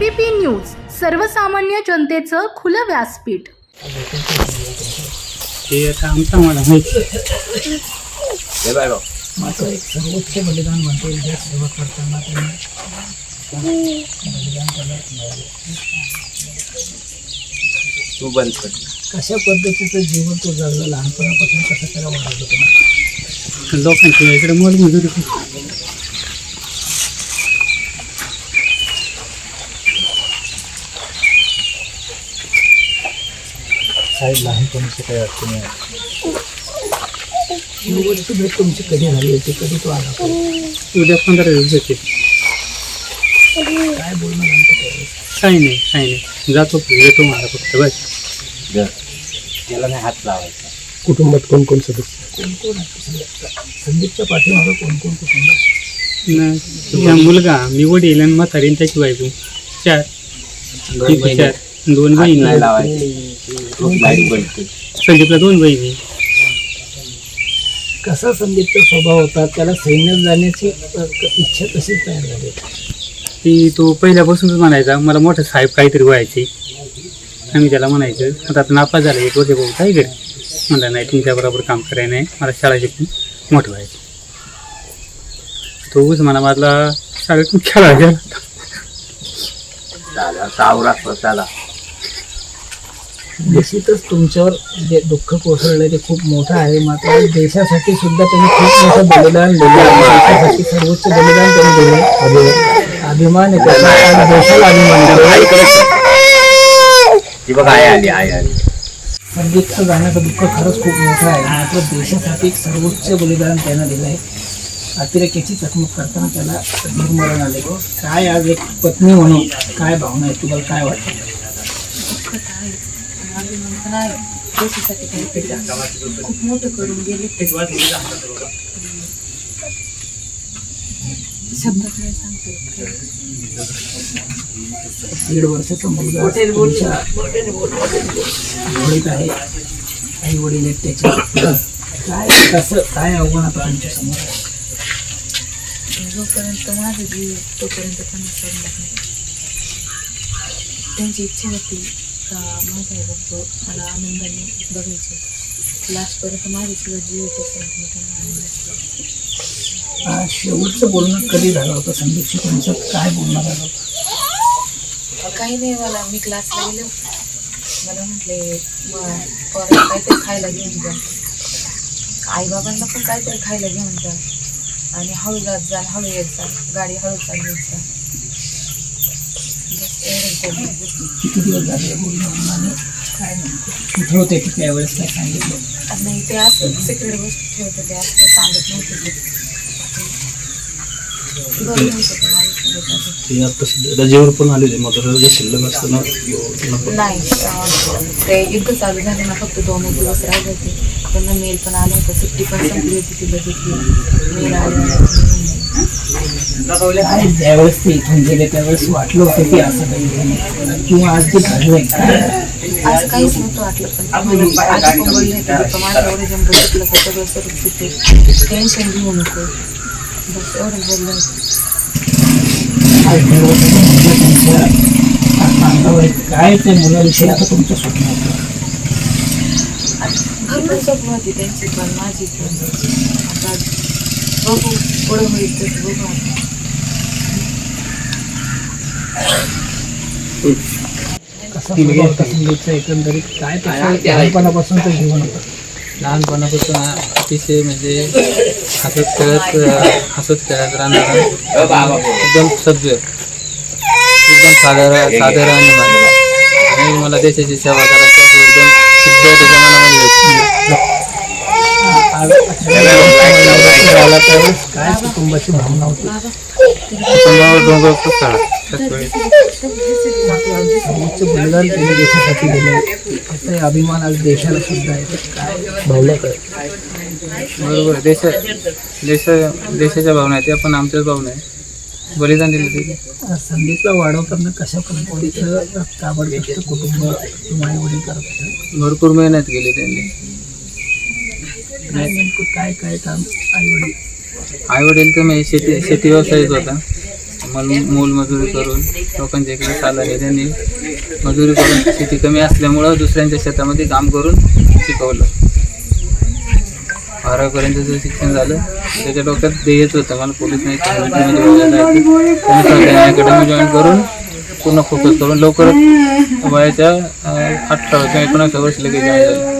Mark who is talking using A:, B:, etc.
A: ABP news सर्वसामान्य जनतेचं खुलं व्यासपीठ.
B: ते आता आमचा मला माहिती
C: माझं एक सर्वोच्च बलिदान म्हणता येईल सेवा करताना त्यांनी बलिदान
D: तू बंद कर.
C: कशा पद्धतीचं जीवन तो जगलं लहानपणापासून कसं त्याला वाढवलं तुम्ही
B: लोकांच्या इकडे मोलमजुरी.
C: साहेब लहानपणाची काही अडचणी शेवटची भेट तुमची कधी झाली होती कधी तो आला?
B: उद्या पंधरा दिवस येते
C: काय बोलणं
B: काही नाही काही नाही. जातो येतो मला फक्त बस.
D: त्याला नाही हात लावायचा.
C: कुटुंबात कोण कोण सदस्य? कोण कोण आहे? संदीपच्या पाठीमागं कोण कोण कुटुंब आहे?
B: न तुझा मुलगा मी वडील आणि म्हातारी त्याची बायको. चार. चार. दोन
D: हात नाही
B: बहिणी
D: लावायचे खूप लाइट बनते
B: संदीपला दोन बहिणी
C: कसा संदीपचा स्वभाव होता? त्याला सैन्यात जाण्याची अ, क- इच्छा कशी तयार झाली?
B: ती तो पहिल्यापासूनच म्हणायचा मला मोठं साहेब काहीतरी व्हायचे. आम्ही त्याला म्हणायचं आता आता नापास झाला एक वर्ष भाऊ काय करे म्हणला नाही तुमच्याबरोबर काम करायला नाही मला शाळा शिकून मोठं व्हायचं. तो माझला शाळेतून खेळा गेला.
D: झाला सावरा स्वतःला.
C: निश्चितच तुमच्यावर जे दुःख कोसळलं ते खूप मोठं आहे मात्र देशासाठी सुद्धा त्यांनी खूप मोठं बलिदान दिलं देशासाठी सर्वोच्च बलिदान त्यांनी दिलं. अभिमान आहे. त्याचा देशाला अभिमान आहे.
D: ती बघ आई आली आई आली.
C: संदीपचं जाण्याचं दुःख खरंच खूप मोठं आहे. मात्र देशासाठी एक सर्वोच्च बलिदान त्यानं दिलं आहे. अतिरेक्याची चकमक करताना त्याला निर्मरण आले. काय आज एक पत्नी म्हणून काय भावना आहे? तुला काय वाटतं?
E: काहीतरी खूप मोठं करून गेले शब्द शब्दात सांगतो
C: दीड वर्षाचा मुलगा वडील आहे आई वडील आहेत त्याच्या काय कसं काय आव्हान आता आमच्यासमोर
E: जोपर्यंत माझं जीव तोपर्यंत त्यांना सोडणार नाही त्यांची इच्छा होती का माझा हे बघतो मला आनंदाने बघायचे लास्टपर्यंत माझ्याशिवाय जीव आहे तोपर्यंत मी त्यांना आनंद
C: शेवटचं बोलणं कधी झालं होतं? संदीपशी तुमचं काय बोलणं झालं होतं
E: काही नाही मला मी क्लासला गेले मला म्हटले काहीतरी खायला घेऊन जा. आईबाबांना पण काहीतरी खायला घेऊन जा. आणि हळू जात जा हळू येत जा. गाडी हळू चालवत जा.
C: किती दिवस झाले होऊन काय होते की त्यावेळेस काय सांगितलं
E: नाही ते असं सिक्रेट गोष्ट ठेवतं सांगत नव्हते
F: रजेवर पण आलेले मग रजा शिल्लक असताना
E: नाही ते युद्ध चालू झालं ना फक्त दोनच दिवस राहिले होते त्यांना मेल पण आला होता सुट्टी पण संपली होती ती बघितली मेल आले
C: काय ज्यावेळेस ते इथून गेले त्यावेळेस वाटलं होतं की असं काही होईल किंवा आज जे घडलंय काय
E: आज काहीच नव्हतं वाटलं पण. आज पण बोलले होते की माझं एवढं जण बघितलं का सगळं सर्व तिथे टेन्शन घेऊ नको. बस एवढं बोललं होतं.
C: आज ठरवलं तुमच्या अंगावर आहे. काय त्या मुलाविषयी आता तुमचं स्वप्न होतं
E: भरपूर स्वप्न होती त्यांची पण माझी पण. आता बघू पुढं होईल तसं बघू आता
C: कसा स्वभाव एकंदरीत काय तसं लहानपणापासूनचं जीवन होतं
G: लहानपणापासून अतिशय म्हणजे हसत खेळत हसत खेळत राहणारा एकदम सभ्य एकदम साधारण साधारण आणि आणि मला देशाची सेवा करायची अशी एकदम शुद्ध त्याच्या मनामध्ये होती.
C: झाला त्यावेळेस काय कुटुंबाची भावना होती?
G: कुटुंबावर डोंगर कोसळला त्याच वेळेस
C: सर्वोच्च बलिदान त्यांनी देशासाठी दिलं त्याचा अभिमान आज देशाला सुद्धा आहे. काय भावना काय?
G: बरोबर. आहे. देशा देशा देशाच्या भावना आहेत त्या पण आमच्याच भावना आहे बलिदान दिलं तिथे
C: संदीपला वाढवताना कशा पद्धतीचं ताबडतोब कुटुंब आई वडील करत होते
G: भरपूर मेहनत केली त्यांनी.
C: काय नेमकं काय काय काम? आई वडील.
G: आई वडील तर म्हणजे शेती शेती व्यवसायच होता. मल मोलमजुरी करून लोकांच्या इकडे चालले त्यांनी. मजुरी करून शेती कमी असल्यामुळं दुसऱ्यांच्या शेतामध्ये काम करून शिकवलं. बारावीपर्यंतचं शिक्षण झालं त्याच्या डोक्यात ते येत होतं. मला पोलीस नाही अकॅडमी जॉईन करून पूर्ण फोकस करून लवकरच वयाच्या अठरा किंवा एकोणीस वर्ष लगेच जॉईन झालं.